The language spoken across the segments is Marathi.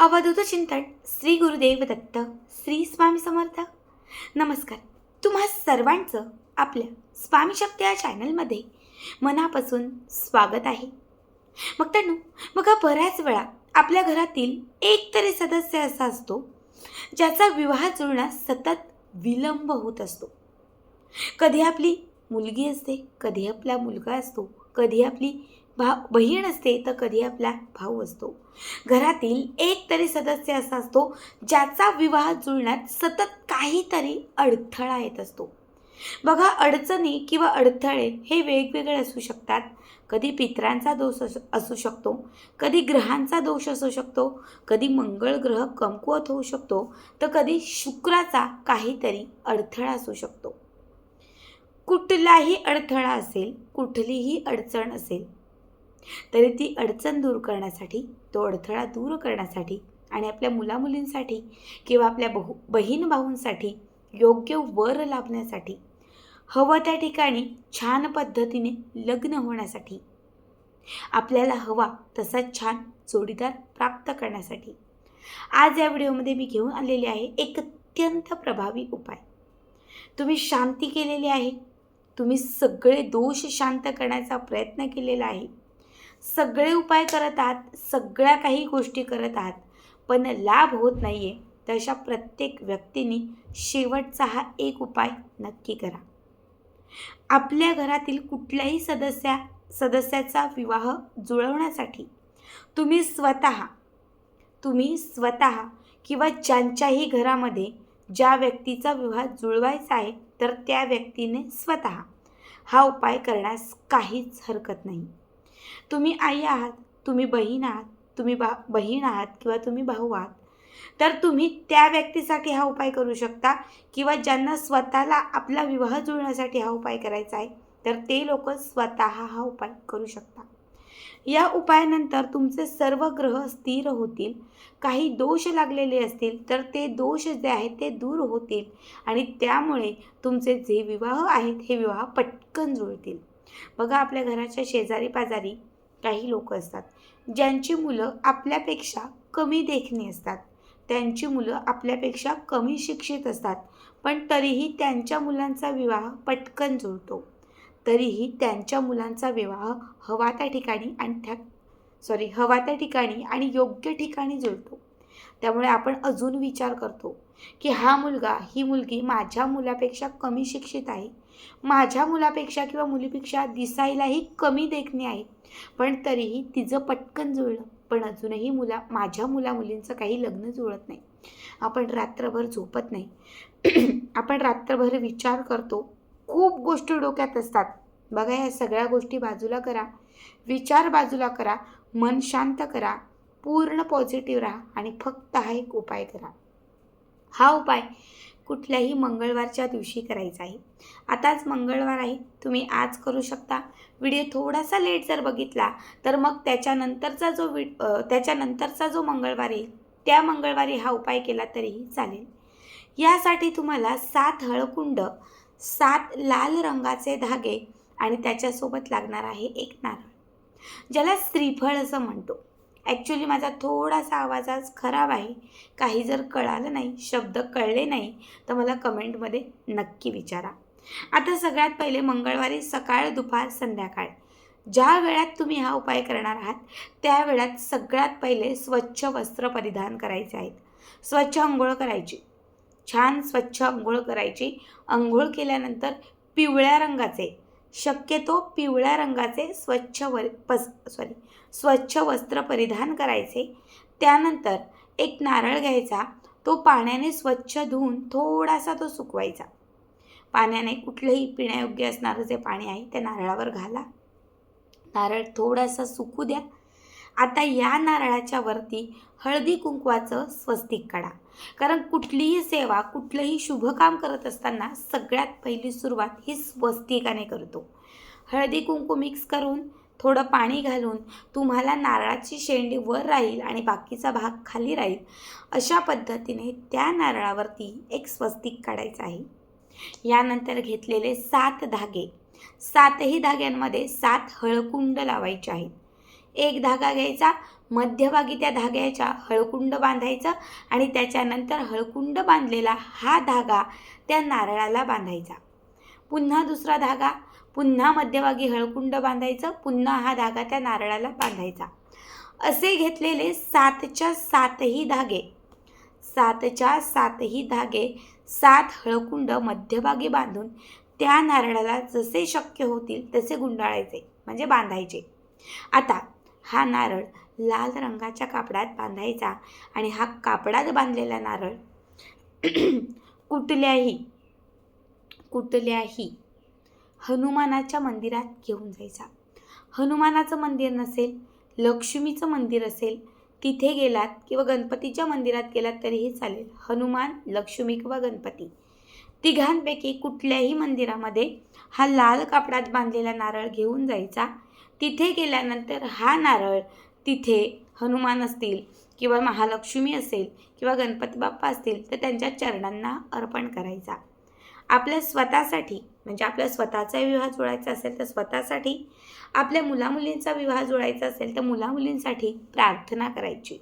अवधूत चिंतन श्री गुरुदेव दत्त श्री स्वामी समर्थ. नमस्कार. तुम्हा सर्वांचं आपल्या स्वामी शक्ती या चॅनलमध्ये मनापासून स्वागत आहे. मग त्यांना बघा बऱ्याच वेळा आपल्या घरातील एक तरी सदस्य असा असतो ज्याचा विवाह जुळण्यास सतत विलंब होत असतो. कधी आपली मुलगी असते कधी आपला मुलगा असतो कधी आपली भा बहीण असते तर कधी आपला भाऊ असतो. घरातील एक तरी सदस्य असा असतो ज्याचा विवाह जुळण्यात सतत काहीतरी अडथळा येत असतो. बघा अडचणी किंवा अडथळे हे वेगवेगळे असू शकतात. कधी पित्रांचा दोष असू- असू शकतो कधी ग्रहांचा दोष असू शकतो कधी मंगळ ग्रह कमकुवत होऊ शकतो तर कधी शुक्राचा काहीतरी अडथळा असू शकतो. कुठलाही अडथळा असेल कुठलीही अडचण असेल तरी ती अडचण दूर करण्यासाठी तो अडथळा दूर करण्यासाठी आणि आपल्या मुलामुलींसाठी किंवा आपल्या बहु बहीण भाऊंसाठी योग्य वर लाभण्यासाठी हवं त्या ठिकाणी छान पद्धतीने लग्न होण्यासाठी आपल्याला हवा तसा छान जोडीदार प्राप्त करण्यासाठी. आज या व्हिडिओमध्ये मी घेऊन आलेले आहे एक अत्यंत प्रभावी उपाय. तुम्ही शांती केलेली आहे. तुम्ही सगळे दोष शांत करण्याचा प्रयत्न केलेला आहे. सगळे उपाय करत आहात सगळ्या काही गोष्टी करत आहात पण लाभ होत नाही आहे तर अशा प्रत्येक व्यक्तीने शेवटचा हा एक उपाय नक्की करा. आपल्या घरातील कुठल्याही सदस्या सदस्याचा विवाह जुळवण्यासाठी तुम्ही स्वतः तुम्ही स्वतः किंवा ज्यांच्याही घरामध्ये ज्या व्यक्तीचा विवाह जुळवायचा आहे तर त्या व्यक्तीने स्वतः हा उपाय करण्यास काहीच हरकत नाही. तुम्ही आई आहात तुम्ही बहीण आहात तुम्ही बा बहीण आहात किंवा तुम्ही भाऊ आहात तर तुम्ही त्या व्यक्तीसाठी हा उपाय करू शकता किंवा ज्यांना स्वतःला आपला विवाह जुळण्यासाठी हा उपाय करायचा आहे तर ते लोक स्वतः हा उपाय करू शकता. या उपायानंतर तुमचे सर्व ग्रह स्थिर होतील काही दोष लागलेले असतील तर ते दोष जे आहेत ते दूर होतील आणि त्यामुळे तुमचे जे विवाह आहेत हे विवाह पटकन जुळतील. बघा आपल्या घराच्या शेजारी पाजारी काही लोक असतात. ज्यांची मुलं आपल्यापेक्षा कमी देखणी असतात. त्यांची मुलं आपल्यापेक्षा कमी शिक्षित असतात. पण तरीही त्यांच्या मुलांचा विवाह पटकन जुळतो. तरीही त्यांच्या मुलांचा विवाह हवा त्या ठिकाणी आणि त्या सॉरी हवा त्या ठिकाणी आणि योग्य ठिकाणी जुळतो. त्यामुळे आपण अजून विचार करतो की हा मुलगा ही मुलगी माझ्या मुलापेक्षा कमी शिक्षित आहे. माझ्या मुलापेक्षा किंवा मुलीपेक्षा दिसायलाही कमी देखणी आहे. पण तरीही तिचं पटकन जुळलं. पण अजूनही मुला माझ्या मुला मुलींचं काही लग्न जुळत नाही. आपण रात्रभर झोपत नाही. आपण रात्रभर विचार करतो. खूप गोष्टी डोक्यात असतात. बघा या सगळ्या गोष्टी बाजूला करा. विचार बाजूला करा. मन शांत करा. पूर्ण पॉझिटिव्ह राहा आणि फक्त हा एक उपाय करा. हा उपाय कुठल्याही मंगळवारच्या दिवशी करायचा आहे. आताच मंगळवार आहे तुम्ही आज करू शकता. व्हिडिओ थोडासा लेट जर बघितला तर मग त्याच्यानंतरचा जो वि त्याच्यानंतरचा जो मंगळवार येईल त्या मंगळवारी हा उपाय केला तरीही चालेल. यासाठी तुम्हाला सात हळकुंड सात लाल रंगाचे धागे आणि त्याच्यासोबत लागणार आहे एक नारळ ज्याला श्रीफळ असं म्हणतो. ॲक्च्युली माझा थोडासा आवाज आज खराब आहे. काही जर कळालं नाही शब्द कळले नाही तर मला कमेंटमध्ये नक्की विचारा. आता सगळ्यात पहिले मंगळवारी सकाळ दुपार संध्याकाळ. ज्या वेळात तुम्ही हा उपाय करणार आहात त्या वेळात सगळ्यात पहिले स्वच्छ वस्त्र परिधान करायचे आहेत. स्वच्छ आंघोळ करायची. छान स्वच्छ आंघोळ करायची. आंघोळ केल्यानंतर पिवळ्या रंगाचे. शक्यतो पिवळ्या रंगाचे स्वच्छ व पस सॉरी स्वच्छ वस्त्र परिधान करायचे. त्यानंतर एक नारळ घ्यायचा. तो पाण्याने स्वच्छ धुवून थोडासा तो सुकवायचा. पाण्याने कुठलंही पिण्यायोग्य असणारं जे पाणी आहे त्या नारळावर घाला. नारळ थोडासा सुकू द्या. आता या नारळाच्या वरती हळदी कुंकवाचं स्वस्तिक काढा. कारण कुठलीही सेवा कुठलंही शुभकाम करत असताना सगळ्यात पहिली सुरुवात ही स्वस्तिकाने करतो. हळदी कुंकू मिक्स करून थोडं पाणी घालून तुम्हाला नारळाची शेंडी वर राहील आणि बाकीचा भाग खाली राहील अशा पद्धतीने त्या नारळावरती एक स्वस्तिक काढायचं आहे. यानंतर घेतलेले सात धागे. सातही धाग्यांमध्ये सात हळकुंड लावायचे आहेत. एक धागा घ्यायचा मध्यभागी त्या धाग्याच्या हळकुंड बांधायचं आणि त्याच्यानंतर हळकुंड बांधलेला हा धागा त्या नारळाला बांधायचा. पुन्हा दुसरा धागा पुन्हा मध्यभागी हळकुंड बांधायचं पुन्हा हा धागा त्या नारळाला बांधायचा. असे घेतलेले सातच्या सातही धागे सातच्या सातही धागे सात हळकुंड मध्यभागी बांधून त्या नारळाला जसे शक्य होतील तसे गुंडाळायचे म्हणजे बांधायचे. आता हा नारळ लाल रंगाच्या कापडात बांधायचा आणि हा कापडात बांधलेला नारळ कुठल्याही कुठल्याही हनुमानाच्या मंदिरात घेऊन जायचा. हनुमानाचं मंदिर नसेल लक्ष्मीचं मंदिर असेल तिथे गेलात किंवा गणपतीच्या मंदिरात गेलात तरीही चालेल. हनुमान लक्ष्मी किंवा गणपती. तिघांपैकी कुठल्याही मंदिरामध्ये हा लाल कापडात बांधलेला नारळ घेऊन जायचा तिथे गेल्यानंतर हा नारळ तिथे हनुमान असतील किंवा महालक्ष्मी असेल किंवा गणपती बाप्पा असतील तर त्यांच्या चरणांना अर्पण करायचा. आपल्या स्वतःसाठी म्हणजे आपल्या स्वतःचा विवाह जुळायचा असेल तर स्वतःसाठी आपल्या मुलामुलींचा विवाह जुळायचा असेल तर मुलामुलींसाठी प्रार्थना करायची.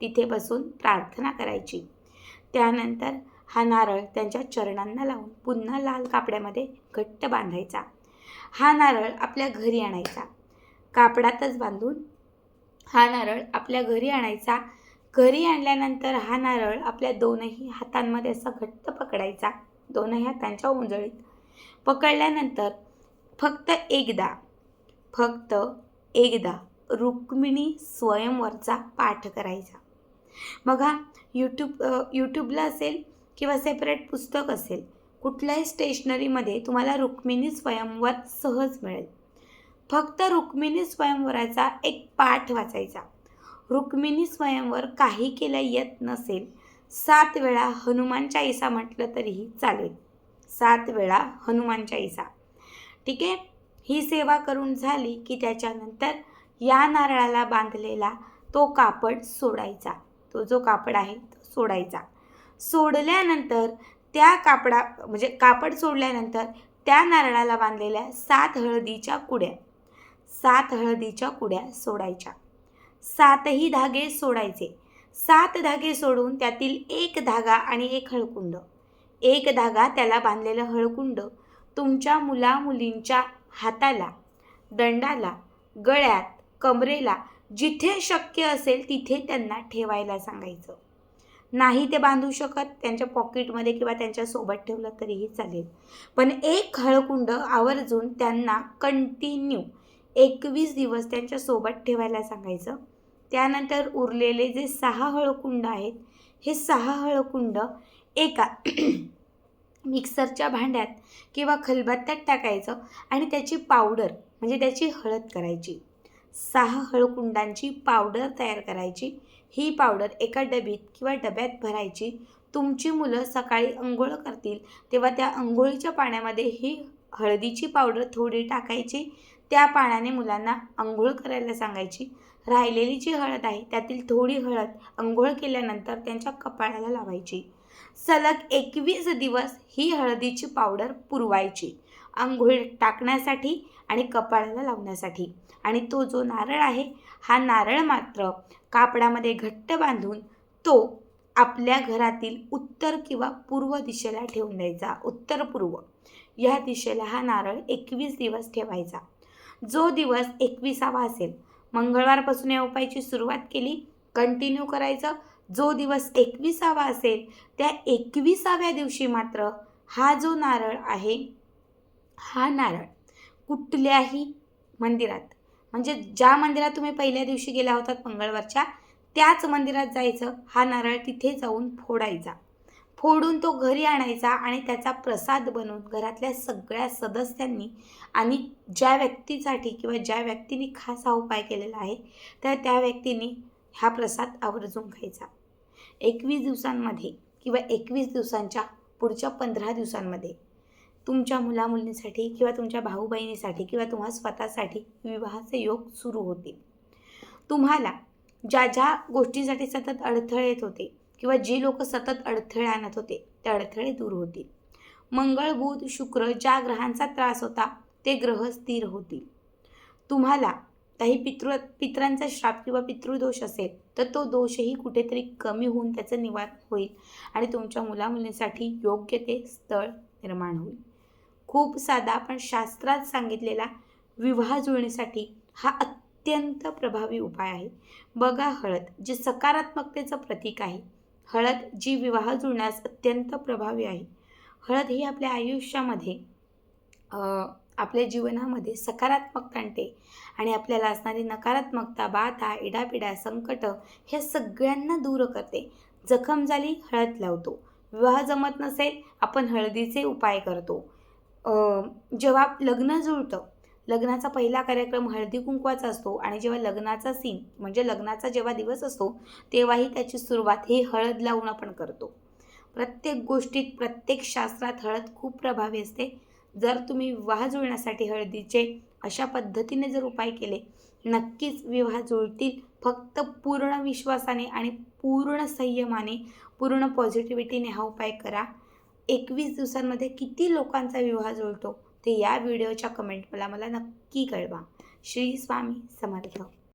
तिथे बसून प्रार्थना करायची. त्यानंतर हा नारळ त्यांच्या चरणांना लावून पुन्हा लाल कापड्यामध्ये घट्ट बांधायचा. हा नारळ आपल्या घरी आणायचा. कापडातच बांधून हा नारळ आपल्या घरी आणायचा. घरी आणल्यानंतर हा नारळ आपल्या दोनही हातांमध्ये असा घट्ट पकडायचा. दोनही हातांच्या उंजळीत. पकडल्यानंतर फक्त एकदा फक्त एकदा रुक्मिणी स्वयंवरचा पाठ करायचा. बघा यूट्यूब यूट्यूबला असेल किंवा सेपरेट पुस्तक असेल कुठल्याही स्टेशनरीमध्ये तुम्हाला रुक्मिणी स्वयंवर सहज मिळेल. फक्त रुक्मिणी स्वयंवराचा एक पाठ वाचायचा. रुक्मिणी स्वयंवर काही केलं येत नसेल सात वेळा हनुमान चाळीसा म्हटलं तरीही चालेल. सात वेळा हनुमान चाळीसा. ठीक आहे? ही सेवा करून झाली की त्याच्यानंतर या नारळाला बांधलेला तो कापड सोडायचा. तो जो कापड आहे तो सोडायचा. सोडल्यानंतर त्या कापडा म्हणजे कापड सोडल्यानंतर त्या नारळाला बांधलेल्या सात हळदीच्या कुड्या. सात हळदीच्या कुड्या सोडायच्या. सातही धागे सोडायचे. सात धागे सोडून त्यातील एक धागा आणि एक हळकुंड. एक धागा त्याला बांधलेलं हळकुंड तुमच्या मुला मुलींच्या हाताला दंडाला गळ्यात कमरेला जिथे शक्य असेल तिथे त्यांना ठेवायला सांगायचं. नाही ते बांधू शकत त्यांच्या पॉकेटमध्ये किंवा त्यांच्यासोबत ठेवलं तरीही चालेल. पण एक हळकुंड आवर्जून त्यांना कंटिन्यू एकवीस दिवस त्यांच्यासोबत ठेवायला सांगायचं. त्यानंतर उरलेले जे सहा हळकुंड आहेत हे सहा हळकुंड एका मिक्सरच्या भांड्यात किंवा खलबत्त्यात टाकायचं आणि त्याची पावडर म्हणजे त्याची हळद करायची. सहा हळकुंडांची पावडर तयार करायची. ही पावडर एका डबीत किंवा डब्यात भरायची. तुमची मुलं सकाळी अंघोळ करतील तेव्हा त्या अंघोळीच्या पाण्यामध्ये ही हळदीची पावडर थोडी टाकायची त्या पाण्याने मुलांना आंघोळ करायला सांगायची. राहिलेली जी हळद आहे त्यातील थोडी हळद अंघोळ केल्यानंतर त्यांच्या कपाळाला लावायची. सलग एकवीस दिवस ही हळदीची पावडर पुरवायची आंघोळ टाकण्यासाठी आणि कपाळाला लावण्यासाठी. आणि तो जो नारळ आहे हा नारळ मात्र कापडामध्ये घट्ट बांधून तो आपल्या घरातील उत्तर किंवा पूर्व दिशेला ठेवून द्यायचा उत्तर पूर्व. या दिशेला हा नारळ एकवीस दिवस ठेवायचा. जो दिवस एकविसावा असेल मंगळवारपासून या उपायाची सुरुवात केली कंटिन्यू करायचं. जो दिवस एकविसावा असेल त्या एकविसाव्या दिवशी मात्र हा जो नारळ आहे हा नारळ कुठल्याही मंदिरात म्हणजे ज्या मंदिरात तुम्ही पहिल्या दिवशी गेला होतात मंगळवारच्या त्याच मंदिरात जायचं हा नारळ तिथे जाऊन फोडायचा. फोडून तो घरी आणायचा आणि त्याचा प्रसाद बनवून घरातल्या सगळ्या सदस्यांनी आणि ज्या व्यक्तीसाठी किंवा ज्या व्यक्तीने खास हा उपाय केलेला आहे तर त्या व्यक्तीने हा प्रसाद आवर्जून खायचा. एकवीस दिवसांमध्ये किंवा एकवीस दिवसांच्या पुढच्या पंधरा दिवसांमध्ये तुमच्या मुलामुलींसाठी किंवा तुमच्या भाऊ बहिणीसाठी किंवा तुम्हा स्वतःसाठी विवाहाचे योग सुरू होतील. तुम्हाला ज्या ज्या गोष्टींसाठी सतत अडथळे येत होते किंवा जे लोक सतत अडथळे आणत होते ते अडथळे दूर होतील. मंगळ बुध शुक्र ज्या ग्रहांचा त्रास होता ते ग्रह स्थिर होतील. तुम्हाला काही पितृ पितरांचा श्राप किंवा पितृदोष असेल तर तो दोषही कुठेतरी कमी होऊन त्याचं निवारण होईल आणि तुमच्या मुलामुलींसाठी योग्य ते स्थळ निर्माण होईल. खूप साधा पण शास्त्रात सांगितलेला विवाह जुळणीसाठी हा अत्यंत प्रभावी उपाय आहे. बघा हळद जे सकारात्मकतेचं प्रतीक आहे हळद जी विवाह जुळण्यास अत्यंत प्रभावी आहे. हळद ही आपल्या आयुष्यामध्ये आपल्या जीवनामध्ये सकारात्मकता आणते आणि आपल्याला असणारी नकारात्मकता बाधा इडापिडा संकट हे सगळ्यांना दूर करते. जखम झाली हळद लावतो. विवाह जमत नसेल आपण हळदीचे उपाय करतो. जेव्हा लग्न जुळतं लग्नाचा पहिला कार्यक्रम हळदी कुंकवाचा असतो आणि जेव्हा लग्नाचा सीन म्हणजे लग्नाचा जेव्हा दिवस असतो तेव्हाही त्याची सुरुवात ही हळद लावून आपण करतो. प्रत्येक गोष्टीत प्रत्येक शास्त्रात हळद खूप प्रभावी असते. जर तुम्ही विवाह जुळण्यासाठी हळदीचे अशा पद्धतीने जर उपाय केले नक्कीच विवाह जुळतील फक्त पूर्ण विश्वासाने आणि पूर्ण संयमाने पूर्ण पॉझिटिव्हिटीने हा उपाय करा. एकवीस दिवसांमध्ये किती लोकांचा विवाह जुळतो? ते या व्हिडिओच्या कमेंट मला मला नक्की कळवा. श्री स्वामी समर्थ.